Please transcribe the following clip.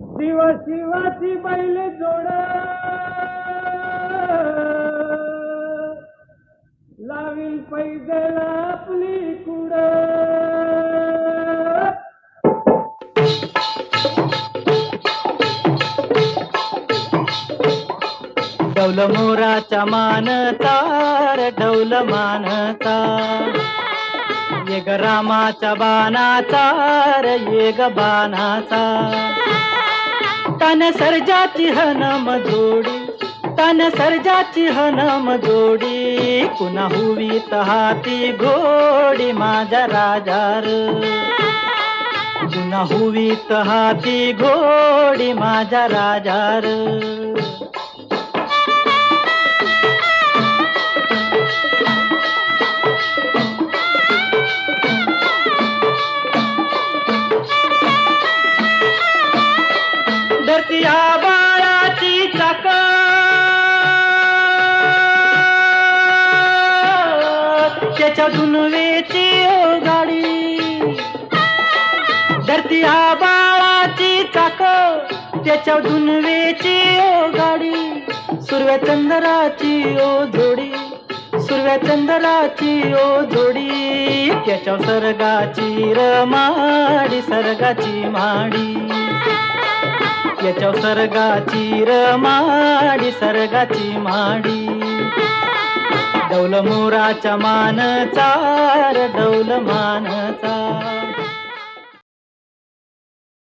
शिव शिवाची बैल जोड. लावी पैदल आपली कुड. डौल मोराचा मानता डौल मानता. येग रामाचा रामाच्या बाणाचा र ये बाणाचा. तन सर्जाची हनम जोडी तन सर्जाची हनम जोडी. पुन्हा हुवीत हाती घोडी माझ्या राजार. पुन्हा हुवीत हाती घोडी माझ्या राजार. या बाळाची चाक त्याच्या धुनवेची ओ गाडी धरती बाळाची चाक त्याच्या धुनवेची ओ गाडी सुरव्या चंद्राची ओ जोडी. सुरव्या चंद्राची ओ जोडी. त्याच्या सर्गाची रमाडी सर्गाची माडी. याच्या सर्गाची रमाडी सर्गाची माडी. डौल मोराच्या मानचा डौल मानचा